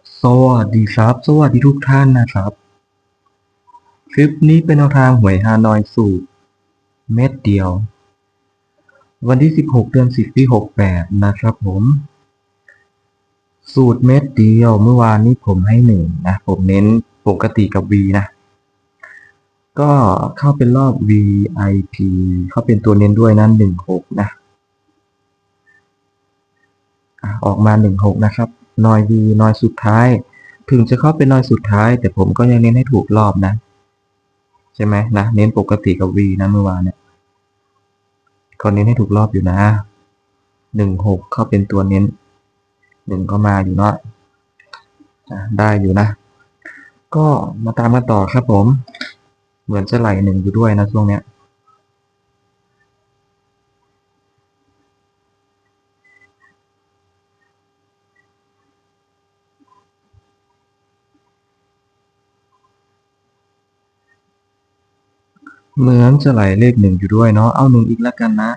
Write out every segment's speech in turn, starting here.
สวัสดีครับ สวัสดีทุกท่านนะครับ คลิปนี้เป็นแนวทางหวยฮานอยสูตร เม็ดเดียว วันที่ 16 เดือน10ปี68 นะครับผม สูตรเม็ดเดียวเมื่อวานนี้ผมให้หนึ่งนะ ผมเน้นปกติกับ V นะ ก็เข้าเป็นรอบ VIP เข้าเป็นตัวเน้นด้วยนะ16นะอะออกมา 16 นะครับ นอย V นอยสุดท้าย ถึงจะเข้าเป็นนอยสุดท้าย แต่ผมก็ยังเน้นให้ถูกรอบนะ ใช่ไหมนะ เน้นปกติกับ V นะเมื่อวานเนี่ยก็เน้นให้ถูกรอบอยู่นะ16เข้าเป็นตัวเน้นหนึ่งก็มาอยู่เนาะอะได้อยู่นะ ก็มาตามกันต่อครับผม เหมือนจะไหลหนึ่งอยู่ด้วยนะช่วงเนี้ย เหมือนจะไหลเลขหนึ่งอยู่ด้วยเนาะ เอาหนึ่งอีกแล้วกันนะ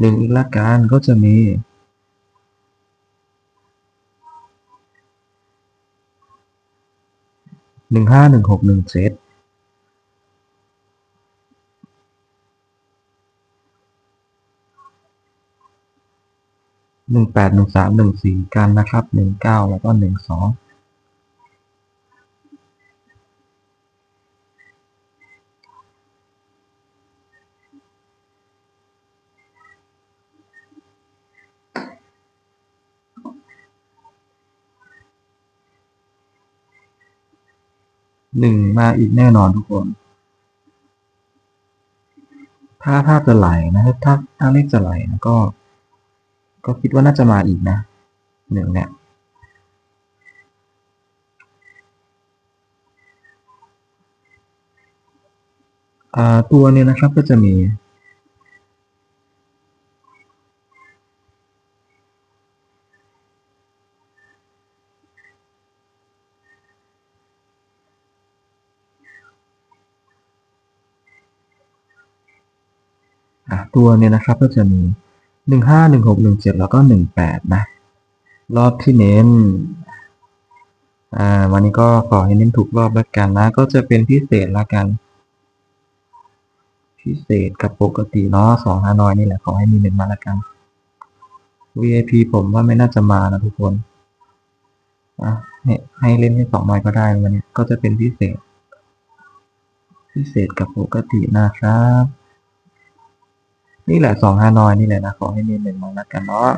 หนึ่งอีกแล้วกันก็จะมีหนึ่งห้าหนึ่งหกหนึ่งเจ็ดหนึ่งแปดหนึ่งสามหนึ่งสี่กันนะครับหนึ่งเก้าแล้วก็หนึ่งสอง หนึ่งมาอีกแน่นอนทุกคน ถ้าถ้าจะไหลนะถ้าถ้าเลขจะไหลนะก็ ก็คิดว่าน่าจะมาอีกนะหนึ่งเนี่ยตัวเนี่ยนะครับก็จะมี ตัวเนี่ยนะครับก็จะมีหนึ่งห้าหนึ่งหกหนึ่งเจ็ดแล้วก็หนึ่งแปดนะ รอบที่เน้นอ่าวันนี้ก็ขอให้เน้นถูกรอบแล้วกันนะ ก็จะเป็นพิเศษละกัน พิเศษกับปกติเนาะสองฮานอยนี่แหละขอให้มีเน้นมาละกัน VIP ผมว่าไม่น่าจะมานะทุกคนอะให้ให้เล่นให้สองหน่อยก็ได้วันนี้ก็จะเป็นพิเศษ พิเศษกับปกตินะครับ นี่แหละสองห้านอยนี่แหละนะขอให้มีเน้นมาละกันเนาะ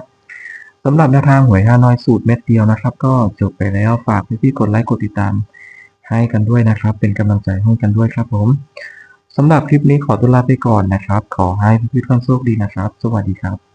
สำหรับแนวทางหวยห้านอยสูตรเม็ดเดียวนะครับ ก็จบไปแล้วฝากพี่ๆกดไลค์กดติดตาม ให้กันด้วยนะครับ เป็นกำลังใจให้กันด้วยครับผมสำหรับคลิปนี้ขอตัวลาไปก่อนนะครับ ขอให้พี่ๆทุกท่านโชคดีนะครับ สวัสดีครับ